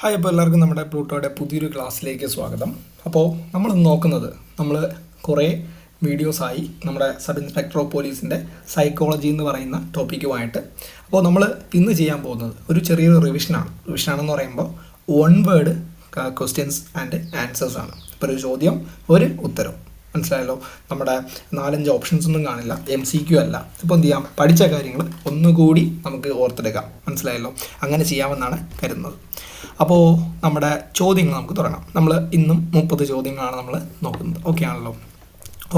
Hi അപ്പോൾ എല്ലാവർക്കും നമ്മുടെ പ്ലൂട്ടോയുടെ പുതിയൊരു ക്ലാസ്സിലേക്ക് സ്വാഗതം അപ്പോൾ നമ്മൾ നോക്കുന്നത് നമ്മൾ കുറേ വീഡിയോസായി നമ്മുടെ സബ് ഇൻസ്പെക്ടർ ഓഫ് പോലീസിൻ്റെ സൈക്കോളജി എന്ന് പറയുന്ന ടോപ്പിക്കുമായിട്ട് അപ്പോൾ നമ്മൾ ഇന്ന് ചെയ്യാൻ പോകുന്നത് ഒരു ചെറിയൊരു റിവിഷനാണ് റിവിഷനാണെന്ന് പറയുമ്പോൾ one word questions and answers ആണ് ഇപ്പോൾ ഒരു ചോദ്യം ഒരു ഉത്തരം മനസ്സിലായല്ലോ നമ്മുടെ നാലഞ്ച് ഓപ്ഷൻസ് ഒന്നും കാണില്ല എം സി ക്യു അല്ല ഇപ്പോൾ എന്ത് ചെയ്യാം പഠിച്ച കാര്യങ്ങൾ ഒന്നുകൂടി നമുക്ക് ഓർത്തെടുക്കാം മനസ്സിലായല്ലോ അങ്ങനെ ചെയ്യാമെന്നാണ് കരുതുന്നത് അപ്പോൾ നമ്മുടെ ചോദ്യങ്ങൾ നമുക്ക് തുടങ്ങാം നമ്മൾ ഇന്നും മുപ്പത് ചോദ്യങ്ങളാണ് നമ്മൾ നോക്കുന്നത് ഓക്കെ ആണല്ലോ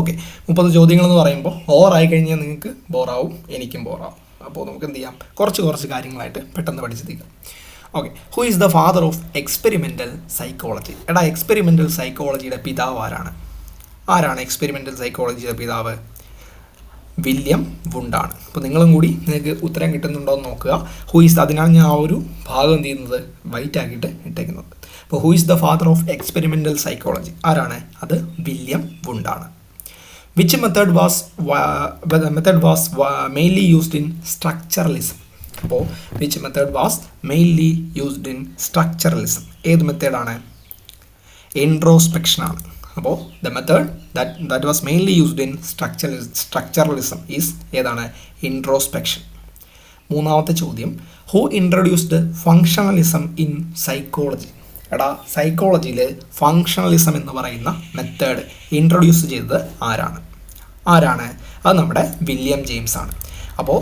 ഓക്കെ മുപ്പത് ചോദ്യങ്ങൾ എന്ന് പറയുമ്പോൾ ഓവറായി കഴിഞ്ഞാൽ നിങ്ങൾക്ക് ബോറാവും എനിക്കും ബോറാവും അപ്പോൾ നമുക്ക് എന്ത് ചെയ്യാം കുറച്ച് കുറച്ച് കാര്യങ്ങളായിട്ട് പെട്ടെന്ന് തീർക്കാം okay who is the father of experimental psychology എടാ എക്സ്പെരിമെൻ്റൽ സൈക്കോളജിയുടെ പിതാവ് ആരാണ് ആരാണ് എക്സ്പെരിമെൻ്റൽ സൈക്കോളജിയുടെ പിതാവ് വില്യം വുണ്ടാണ് അപ്പോൾ നിങ്ങളും കൂടി നിങ്ങൾക്ക് ഉത്തരം കിട്ടുന്നുണ്ടോ എന്ന് നോക്കുക ഹൂയിസ് അതിനാണ് ഞാൻ ആ ഒരു ഭാഗം എന്ത് ചെയ്യുന്നത് വൈറ്റ് ആക്കിയിട്ട് ഇട്ടേക്കുന്നത് അപ്പോൾ who is the father of experimental psychology ആരാണ് അത് William വുണ്ടാണ് which method was method was mainly used in structuralism അപ്പോൾ which method was mainly used in structuralism ഏത് മെത്തേഡാണ് ഇൻട്രോസ്പെക്ഷനാണ് അപ്പോൾ the method that that was mainly used in structure structuralism is ഏതാണ് introspection മൂന്നാമത്തെ ചോദ്യം who introduced functionalism in psychology എടാ സൈക്കോളജിയിൽ ഫങ്ഷണലിസം എന്ന് പറയുന്ന മെത്തേഡ് ഇൻട്രൊഡ്യൂസ് ചെയ്തത് ആരാണ് ആരാണ് അത് നമ്മുടെ വില്യം ജെയിംസ് ആണ് അപ്പോൾ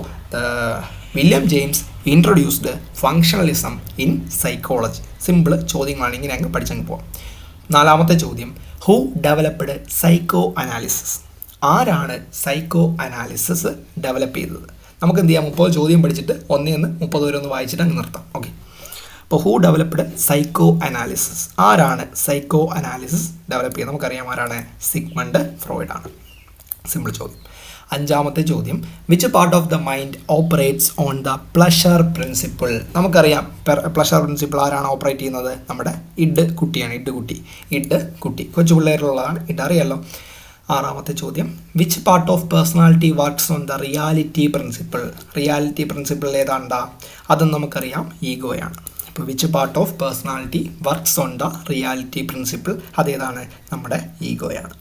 William James introduced functionalism in psychology simple ചോദ്യങ്ങളാണ് ഇങ്ങനെ അങ്ങ് പഠിച്ചങ്ങ് പോവാം നാലാമത്തെ ചോദ്യം ഹു ഡെവലപ്ഡ് സൈക്കോ അനാലിസിസ് ആരാണ് സൈക്കോ അനാലിസിസ് ഡെവലപ്പ് ചെയ്തത് നമുക്ക് എന്ത് ചെയ്യാം മുപ്പത് ചോദ്യം പഠിച്ചിട്ട് ഒന്നേ ഒന്ന് മുപ്പത് വരെ ഒന്ന് വായിച്ചിട്ട് അങ്ങ് നിർത്താം ഓക്കെ അപ്പോൾ ഹു ഡെവലപ്ഡ് സൈക്കോ അനാലിസിസ് ആരാണ് സൈക്കോ അനാലിസിസ് ഡെവലപ്പ് ചെയ്യുന്നത് നമുക്കറിയാം ആരാണ് സിഗ്മണ്ട് ഫ്രോയിഡ് ആണ് സിമ്പിൾ ചോദ്യം അഞ്ചാമത്തെ ചോദ്യം which part of the mind operates on the pleasure principle നമുക്കറിയാം പ്ലഷർ പ്രിൻസിപ്പിൾ ആരാണ് ഓപ്പറേറ്റ് ചെയ്യുന്നത് നമ്മുടെ ഇഡ് കുട്ടിയാണ് ഇഡ് കുട്ടി ഇഡ് കുട്ടി കൊച്ചു പിള്ളേരിലുള്ളതാണ് ഇഡ് ഇഡറിയാലോ ആറാമത്തെ ചോദ്യം which part of personality watts on the reality principle reality principle ഏതാണ്ടാ അതും നമുക്കറിയാം ഈഗോയാണ് അപ്പോൾ which part of personality works on the reality principle അതേതാണ് നമ്മുടെ ഈഗോയാണ്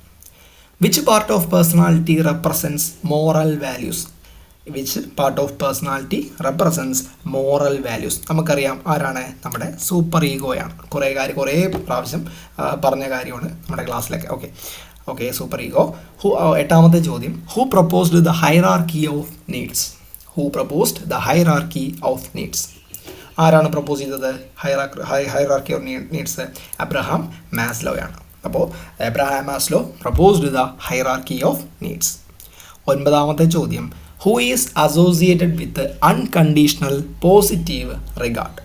which part of personality represents moral values which part of personality represents moral values നമുക്കറിയാം ആരാണ് നമ്മുടെ super ഈഗോയാണ് കുറേ കാര്യം കുറേ പ്രാവശ്യം പറഞ്ഞ കാര്യമാണ് നമ്മുടെ ക്ലാസ്സിലൊക്കെ okay okay super ego who എട്ടാമത്തെ ചോദ്യം who proposed the hierarchy of needs who proposed the hierarchy of needs ആരാണ് പ്രപ്പോസ് ചെയ്തത് hierarchy hierarchy of needs Abraham മാസ്ലോയാണ് അപ്പോൾ Abraham Maslow proposed the hierarchy of needs ഒൻപതാമത്തെ ചോദ്യം who is associated with unconditional positive regard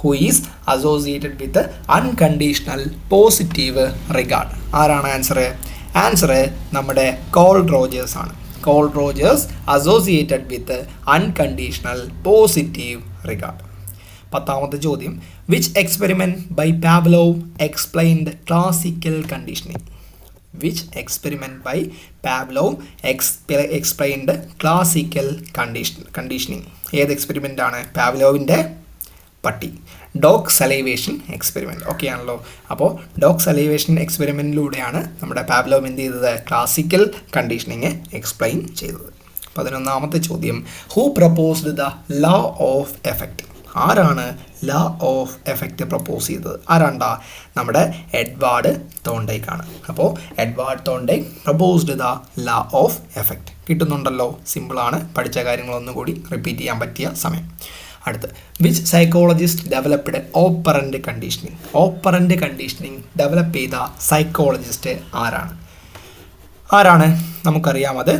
who is associated with unconditional positive regard ആരാണ് answer answer നമ്മുടെ Carl Rogers ആണ് Carl Rogers associated with unconditional positive regard പത്താമത്തെ ചോദ്യം which experiment by Pavlov explained classical conditioning which experiment by Pavlov explain explained classical condition conditioning ഏത് experiment ആണ് പാവ്ലോവിൻ്റെ പട്ടി dog salivation experiment okay ആണല്ലോ അപ്പോൾ ഡോഗ് സലൈവേഷൻ എക്സ്പെരിമെൻറ്റിലൂടെയാണ് നമ്മുടെ പാബ്ലോവ് എന്ത് ചെയ്തത് ക്ലാസിക്കൽ കണ്ടീഷനിങ് എക്സ്പ്ലെയിൻ ചെയ്തത് പതിനൊന്നാമത്തെ ചോദ്യം who proposed the law of effect ആരാണ് ലാ ഓഫ് എഫക്റ്റ് പ്രപ്പോസ് ചെയ്തത് ആരാണ്ടാ നമ്മുടെ എഡ്വാർഡ് തോണ്ടേക്കാണ് അപ്പോൾ Edward Thorndike proposed the law of effect കിട്ടുന്നുണ്ടല്ലോ സിമ്പിളാണ് പഠിച്ച കാര്യങ്ങളൊന്നുകൂടി റിപ്പീറ്റ് ചെയ്യാൻ പറ്റിയ സമയം അടുത്ത് which psychologist developed operant conditioning operant conditioning develop ചെയ്ത സൈക്കോളജിസ്റ്റ് ആരാണ് ആരാണ് നമുക്കറിയാം അത്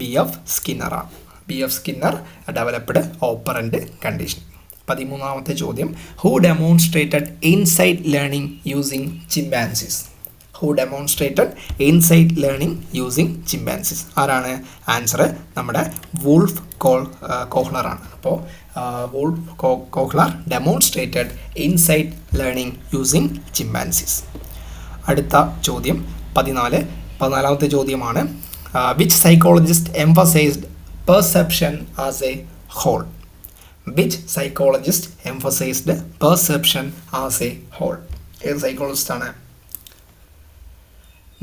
B F സ്കിന്നറാണ് B F Skinner developed operant conditioning പതിമൂന്നാമത്തെ ചോദ്യം who demonstrated insight learning using chimpanzees who demonstrated insight learning using chimpanzees ആരാണ് ആൻസർ നമ്മുടെ വൂൾഫ് കോൾ കോഹ്ലറാണ് അപ്പോൾ Wolf Kohler demonstrated insight learning using chimpanzees അടുത്ത ചോദ്യം പതിനാല് പതിനാലാമത്തെ ചോദ്യമാണ് which psychologist emphasised perception as a whole which psychologist emphasised perception as a whole ഏത് സൈക്കോളജിസ്റ്റാണ്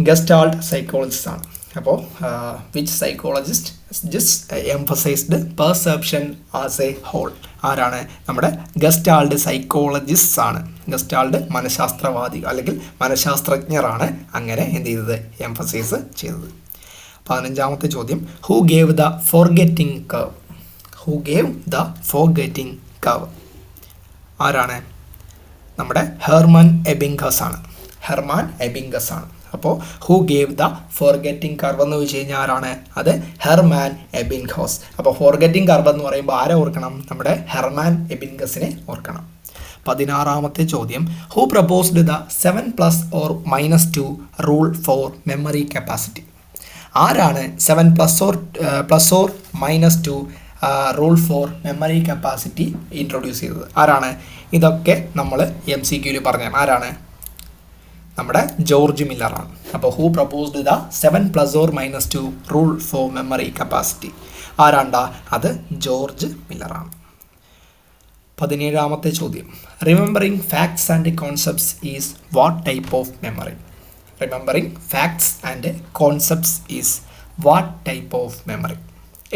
ഗസ്റ്റാൾട്ട് സൈക്കോളജിസ്റ്റാണ് അപ്പോൾ which psychologist just emphasised perception as a whole ആരാണ് നമ്മുടെ ഗസ്റ്റാൾഡ് സൈക്കോളജിസ്റ്റ് ആണ് ഗസ്റ്റാൾഡ് മനഃശാസ്ത്രവാദി അല്ലെങ്കിൽ മനഃശാസ്ത്രജ്ഞരാണ് അങ്ങനെ എന്ത് ചെയ്തത് എംഫസൈസ് ചെയ്തത് പതിനഞ്ചാമത്തെ ചോദ്യം who gave the forgetting curve who gave the forgetting curve ആരാണ് നമ്മുടെ ഹെർമൻ എബിങ്കസ് ആണ് ഹെർമാൻ എബിങ്കസ് ആണ് അപ്പോൾ who gave the forgetting curve എന്ന് വെച്ച് കഴിഞ്ഞാൽ ആരാണ് അത് ഹെർമാൻ എബിൻഹോസ് അപ്പോൾ ഫോർഗെറ്റിംഗ് കർവ് എന്ന് പറയുമ്പോൾ ആരെ ഓർക്കണം നമ്മുടെ ഹെർമാൻ എബിൻഗസിനെ ഓർക്കണം പതിനാറാമത്തെ ചോദ്യം who proposed the seven plus or minus two rule for memory capacity ആരാണ് seven plus or plus or minus two rule for memory capacity introduce ചെയ്തത് ആരാണ് ഇതൊക്കെ നമ്മൾ എം സി ക്യൂവിൽ പറഞ്ഞാണ് ആരാണ് നമ്മുടെ ജോർജ് മില്ലറാണ് അപ്പോൾ who proposed the seven plus or minus two rule for memory capacity ആരാണ്ടാ അത് ജോർജ് മില്ലറാണ് പതിനേഴാമത്തെ ചോദ്യം remembering facts and concepts is what type of memory remembering facts and concepts is what type of memory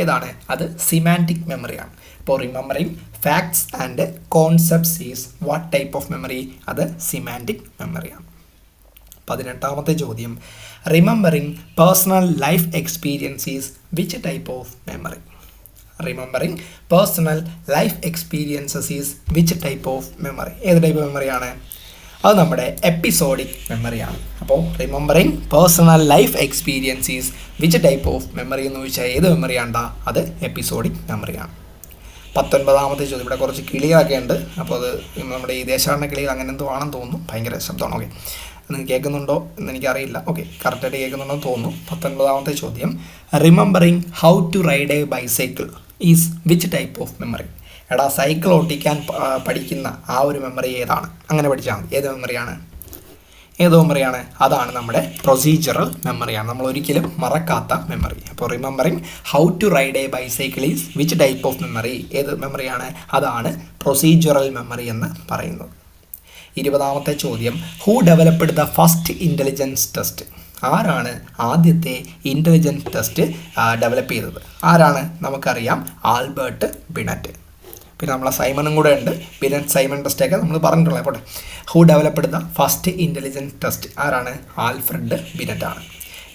ഏതാണ് അത് semantic മെമ്മറിയാണ് ഇപ്പോൾ remembering facts and concepts is what type of memory അത് semantic മെമ്മറിയാണ് പതിനെട്ടാമത്തെ ചോദ്യം remembering personal life experiences which type of memory remembering personal life experiences is which type of memory ഏത് type മെമ്മറിയാണ് അത് നമ്മുടെ എപ്പിസോഡിക് മെമ്മറിയാണ് അപ്പോൾ remembering personal life experiences which type of memory എന്ന് ചോദിച്ചാൽ ഏത് മെമ്മറിയാണ്ടാ അത് എപ്പിസോഡിക് മെമ്മറിയാണ് പത്തൊൻപതാമത്തെ ചോദ്യം ഇവിടെ കുറച്ച് കിളികളൊക്കെ ഉണ്ട് അപ്പോൾ അത് നമ്മുടെ ഈ ദേശാടന കിളികൾ അങ്ങനെ എന്തോ ആണെന്ന് തോന്നുന്നു ഭയങ്കര ശബ്ദമാണ് ഓക്കെ നിങ്ങൾ കേൾക്കുന്നുണ്ടോ എന്ന് എനിക്കറിയില്ല ഓക്കെ കറക്റ്റായിട്ട് കേൾക്കുന്നുണ്ടോ എന്ന് തോന്നുന്നു പത്തൊൻപതാമത്തെ ചോദ്യം remembering how to ride a bicycle is which type of memory എടാ സൈക്കിൾ ഓട്ടിക്കാൻ പഠിക്കുന്ന ആ ഒരു മെമ്മറി ഏതാണ് അങ്ങനെ പഠിച്ചാൽ മതി ഏത് മെമ്മറിയാണ് ഏത് മെമ്മറിയാണ് അതാണ് നമ്മുടെ പ്രൊസീജിയറൽ മെമ്മറിയാണ് നമ്മൾ ഒരിക്കലും മറക്കാത്ത മെമ്മറി അപ്പോൾ remembering how to ride a bicycle is which type of memory ഏത് മെമ്മറിയാണ് അതാണ് പ്രൊസീജിയറൽ മെമ്മറി എന്ന് പറയുന്നത് ഇരുപതാമത്തെ ചോദ്യം who developed the first intelligence test ആരാണ് ആദ്യത്തെ ഇൻ്റലിജൻസ് ടെസ്റ്റ് ഡെവലപ്പ് ചെയ്തത് ആരാണ് നമുക്കറിയാം ആൽബർട്ട് ബിനറ്റ് പിന്നെ നമ്മളെ സൈമണും കൂടെ ഉണ്ട് പിന്നെ സൈമൺ ടെസ്റ്റൊക്കെ നമ്മൾ പറഞ്ഞിട്ടുള്ളത് പോട്ടെ who develop the first intelligence test ആരാണ് ആൽഫ്രഡ് ബിനറ്റ് ആണ്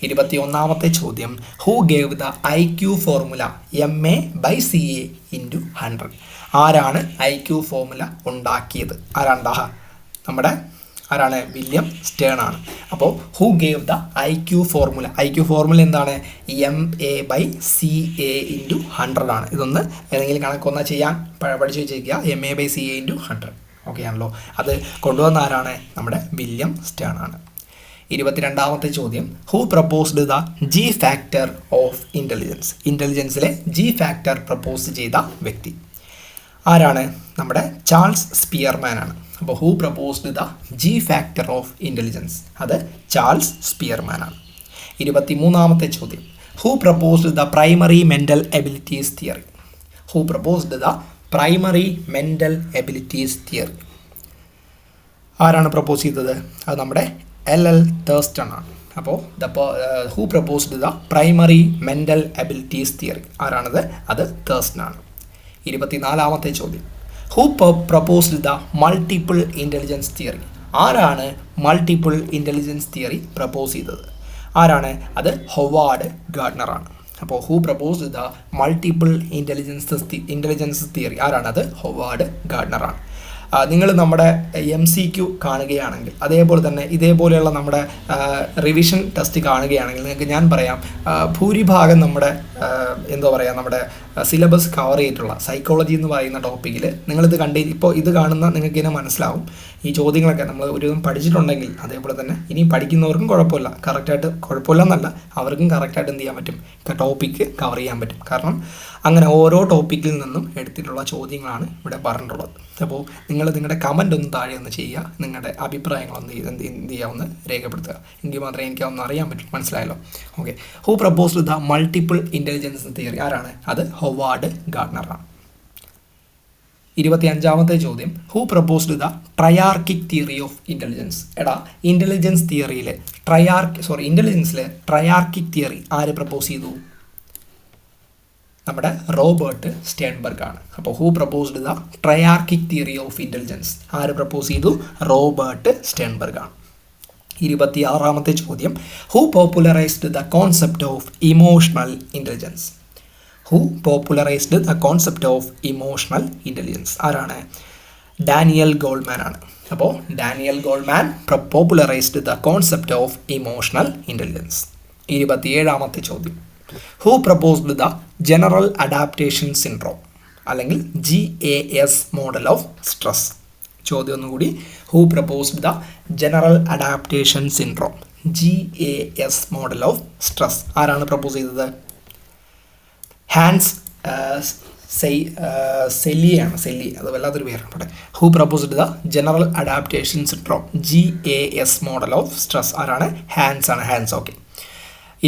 ഇരുപത്തി ഒന്നാമത്തെ ചോദ്യം who gave the I Q formula M A by C A into hundred ആരാണ് ഐ ക്യു ഫോർമുല ഉണ്ടാക്കിയത് ആരാണ്ടാ നമ്മുടെ ആരാണ് വില്യം സ്റ്റേൺ ആണ് അപ്പോൾ who gave the I Q formula I Q formula എന്താണ് M A by C A into hundred ആണ് ഇതൊന്ന് ഏതെങ്കിലും കണക്കൊന്നാ ചെയ്യാൻ പഠിച്ചു വെച്ചിരിക്കുക M A by C A into hundred okay ആണല്ലോ അത് കൊണ്ടുവന്ന ആരാണ് നമ്മുടെ വില്യം സ്റ്റേൺ ആണ് ഇരുപത്തിരണ്ടാമത്തെ ചോദ്യം who proposed the G factor of intelligence ഇൻ്റലിജൻസിലെ G factor propose ചെയ്ത വ്യക്തി ആരാണ് നമ്മുടെ ചാൾസ് സ്പിയർമാൻ ആണ് അപ്പോൾ who proposed the G factor of intelligence അത് ചാൾസ് സ്പിയർമാൻ ആണ് ഇരുപത്തി മൂന്നാമത്തെ ചോദ്യം who proposed the primary mental abilities theory who proposed the primary mental abilities theory ആരാണ് പ്രപ്പോസ് ചെയ്തത് അത് നമ്മുടെ എൽ എൽ തേഴ്സ്റ്റൺ ആണ് അപ്പോൾ the who proposed the primary mental abilities theory ആരാണത് അത് തേഴ്സ്റ്റൺ ആണ് ഇരുപത്തിനാലാമത്തെ ചോദ്യം who propose the multiple intelligence theory ആരാണ് മൾട്ടിപ്പിൾ ഇൻ്റലിജൻസ് തിയറി പ്രപ്പോസ് ചെയ്തത് ആരാണ് അത് ഹൊവാർഡ് ഗാർഡ്നറാണ് അപ്പോൾ who propose the multiple intelligence intelligence theory അത് ഹൊവാർഡ് ഗാർഡ്നറാണ് നിങ്ങൾ നമ്മുടെ എം സി ക്യു കാണുകയാണെങ്കിൽ അതേപോലെ തന്നെ ഇതേപോലെയുള്ള നമ്മുടെ റിവിഷൻ ടെസ്റ്റ് കാണുകയാണെങ്കിൽ നിങ്ങൾക്ക് ഞാൻ പറയാം ഭൂരിഭാഗം നമ്മുടെ എന്താ പറയുക നമ്മുടെ സിലബസ് കവർ ചെയ്തിട്ടുള്ള സൈക്കോളജി എന്ന് പറയുന്ന ടോപ്പിക്കിൽ നിങ്ങളിത് കണ്ടി ഇപ്പോൾ ഇത് കാണുന്ന നിങ്ങൾക്ക് ഇങ്ങനെ മനസ്സിലാവും ഈ ചോദ്യങ്ങളൊക്കെ നമ്മൾ ഒരു പഠിച്ചിട്ടുണ്ടെങ്കിൽ അതേപോലെ തന്നെ ഇനിയും പഠിക്കുന്നവർക്കും കുഴപ്പമില്ല കറക്റ്റായിട്ട് കുഴപ്പമില്ല എന്നല്ല അവർക്കും കറക്റ്റായിട്ട് എന്ത് ചെയ്യാൻ പറ്റും ടോപ്പിക്ക് കവർ ചെയ്യാൻ പറ്റും കാരണം അങ്ങനെ ഓരോ ടോപ്പിക്കിൽ നിന്നും എടുത്തിട്ടുള്ള ചോദ്യങ്ങളാണ് ഇവിടെ പറഞ്ഞിട്ടുള്ളത് അപ്പോൾ നിങ്ങൾ നിങ്ങളുടെ കമൻ്റ് ഒന്ന് താഴെ ഒന്ന് ചെയ്യുക നിങ്ങളുടെ അഭിപ്രായങ്ങൾ ഒന്ന് എന്ത് ചെയ്യുക ഒന്ന് രേഖപ്പെടുത്തുക എങ്കിൽ മാത്രമേ എനിക്ക് അതൊന്ന് അറിയാൻ പറ്റും മനസ്സിലായല്ലോ okay who proposed the multiple intelligence theory ആരാണ് അത് ഹോ ഹൊവാർഡ് ഗാർഡനറാണ് ഇരുപത്തി അഞ്ചാമത്തെ ചോദ്യം who proposed the triarchic theory of intelligence എടാ ഇൻ്റലിജൻസ് തിയറിയിൽ ട്രയാർക്ക് സോറി ഇൻ്റലിജൻസിലെ ട്രയാർക്കിക് തിയറി ആര് പ്രപ്പോസ് ചെയ്തു നമ്മുടെ റോബർട്ട് സ്റ്റേൺബർഗ് ആണ് അപ്പോൾ who proposed the triarchic theory of intelligence ആര് പ്രപ്പോസ് ചെയ്തു റോബർട്ട് സ്റ്റേൺബർഗ് ആണ് ഇരുപത്തി ആറാമത്തെ ചോദ്യം who popularised the concept of emotional intelligence who popularised the concept of emotional intelligence ആരാണ് ഡാനിയൽ ഗോൾമാൻ ആണ് അപ്പോൾ Daniel Goleman popularised the concept of emotional intelligence ഇരുപത്തിയേഴാമത്തെ ചോദ്യം who proposed the general adaptation syndrome അല്ലെങ്കിൽ G A S model of stress ചോദ്യം ഒന്നുകൂടി who proposed the general adaptation syndrome G A S model of stress ആരാണ് propose ചെയ്തത് Hans സെല്ലിയാണ് Selye അത് വല്ലാത്തൊരു പേരാണ് who who proposed the general adaptation syndrome G A S model of stress ആരാണ് Hans ആണ് ഹാൻസ് ഓക്കെ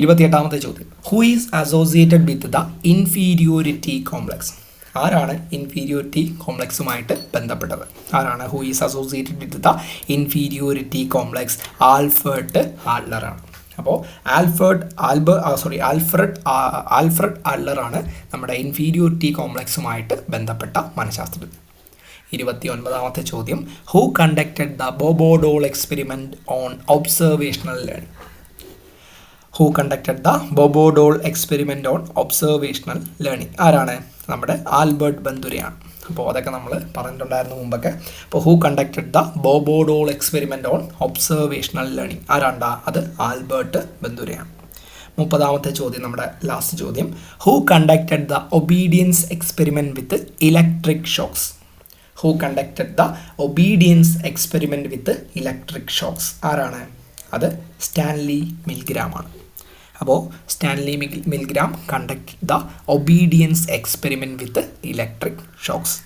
ഇരുപത്തിയെട്ടാമത്തെ ചോദ്യം who is associated with the inferiority complex ആരാണ് ഇൻഫീരിയോരിറ്റി കോംപ്ലക്സുമായിട്ട് ബന്ധപ്പെട്ടത് ആരാണ് who is associated with the inferiority complex Alfred ഹാഡ്ലറാണ് അപ്പോൾ Alfred ആൽബ സോറി ആൽഫ്രഡ് ആൽഫ്രഡ് അള്ളറാണ് നമ്മുടെ ഇൻഫീരിയോറിറ്റി കോംപ്ലക്സുമായിട്ട് ബന്ധപ്പെട്ട മനഃശാസ്ത്രജ്ഞൻ ഇരുപത്തി ഒൻപതാമത്തെ ചോദ്യം who conducted the Bobo doll experiment on observational learning who conducted the Bobo doll experiment on observational learning ആരാണ് നമ്മുടെ ആൽബർട്ട് ബന്ദുരിയാണ് അപ്പോൾ അതൊക്കെ നമ്മൾ പറഞ്ഞിട്ടുണ്ടായിരുന്നു മുമ്പൊക്കെ അപ്പോൾ who conducted the Bobo doll experiment on observational learning ആരാണ്ടാ അത് ആൽബർട്ട് ബന്ധുരയാണ് മുപ്പതാമത്തെ ചോദ്യം നമ്മുടെ ലാസ്റ്റ് ചോദ്യം who conducted the obedience experiment with electric shocks who conducted the obedience experiment with electric shocks ആരാണ് അത് സ്റ്റാൻലി മിൽഗ്രാമാണ് അപ്പോൾ Stanley Milgram conduct the obedience experiment with electric shocks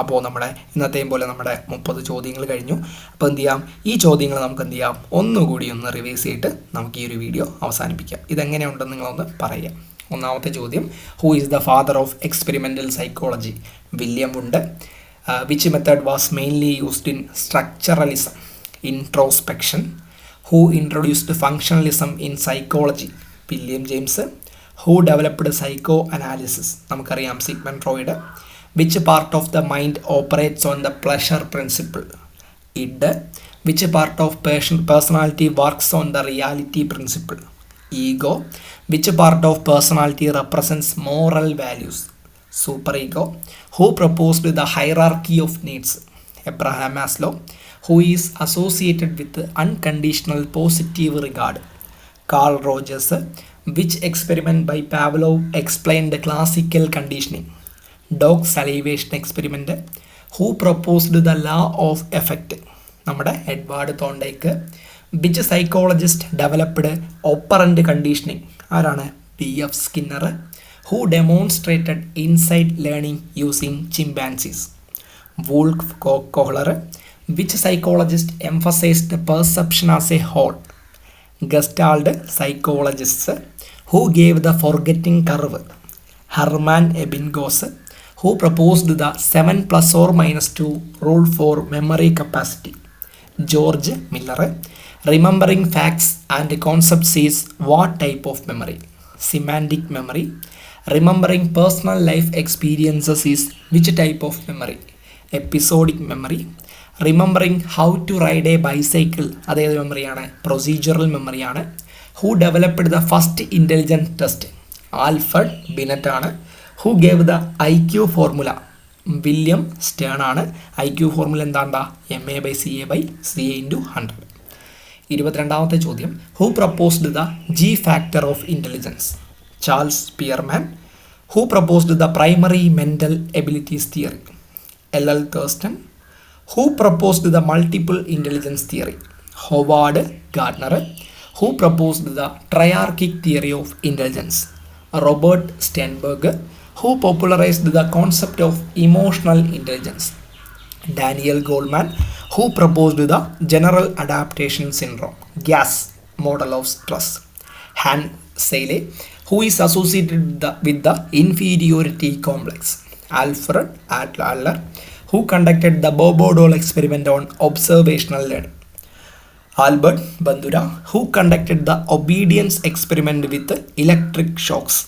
അപ്പോൾ നമ്മുടെ ഇന്നത്തെയും പോലെ നമ്മുടെ മുപ്പത് ചോദ്യങ്ങൾ കഴിഞ്ഞു അപ്പോൾ എന്ത് ചെയ്യാം ഈ ചോദ്യങ്ങൾ നമുക്ക് എന്ത് ചെയ്യാം ഒന്നുകൂടി ഒന്ന് റിവേഴ്സ് ചെയ്തിട്ട് നമുക്ക് ഈ ഒരു വീഡിയോ അവസാനിപ്പിക്കാം ഇതെങ്ങനെയുണ്ടെന്ന് നിങ്ങളൊന്ന് പറയാം ഒന്നാമത്തെ ചോദ്യം who is the father of experimental psychology William Wundt which method was mainly used in structuralism introspection who introduced functionalism in psychology William James, who developed psychoanalysis. Sigmund Freud. Which part of the mind operates on the pleasure principle? Id. Which part of personality works on the reality principle? Ego. Which part of personality represents moral values? Superego. Who proposed the hierarchy of needs? Abraham Maslow. Who is associated with unconditional positive regard? Carl Rogers which experiment by Pavlov explain the classical conditioning dog salivation experiment who proposed the law of effect നമ്മുടെ Edward Thorndike which psychologist developed operant conditioning ആരാണ് P F Skinner who demonstrated insight learning using chimpanzees Wolf Kohler which psychologist emphasised perception as a whole Gestalt psychologist who gave the forgetting curve, Hermann Ebbinghaus, who proposed the 7 plus or minus 2 rule for memory capacity, George Miller, remembering facts and concepts is what type of memory, semantic memory, remembering personal life experiences is which type of memory, episodic memory, remembering how to ride a bicycle അതേത് മെമ്മറിയാണ് procedural മെമ്മറിയാണ് who developed the first intelligence test Binet ആണ് who gave the I Q formula William Stern ആണ് I Q formula എന്താണ്ടാ M A by C A by C A into hundred ഇരുപത്തിരണ്ടാമത്തെ ചോദ്യം who proposed the G factor of intelligence Charles Spearman who proposed the primary mental abilities theory L L Thurstone Who proposed the multiple intelligence theory? Howard Gardner. Who proposed the triarchic theory of intelligence? Robert Sternberg. Who popularized the concept of emotional intelligence? Daniel Goldman. Who proposed the general adaptation syndrome? GAS model of stress. Hans Sele, who is associated with the, with the inferiority complex. Alfred Adler, who conducted the Bobo doll experiment on observational observational Albert Albert who conducted the obedience obedience with electric shocks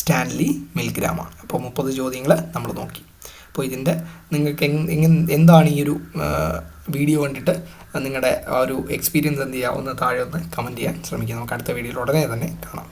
Stanley മിൽഗ്രാമാണ് അപ്പോൾ മുപ്പത് ചോദ്യങ്ങൾ നമ്മൾ നോക്കി അപ്പോൾ ഇതിൻ്റെ നിങ്ങൾക്ക് എന്താണ് ഈ ഒരു വീഡിയോ കണ്ടിട്ട് നിങ്ങളുടെ ആ ഒരു എക്സ്പീരിയൻസ് എന്ത് ചെയ്യാവുന്ന താഴെ ഒന്ന് കമൻറ്റ് ചെയ്യാൻ ശ്രമിക്കുക നമുക്ക് അടുത്ത വീഡിയോയിൽ ഉടനെ തന്നെ കാണാം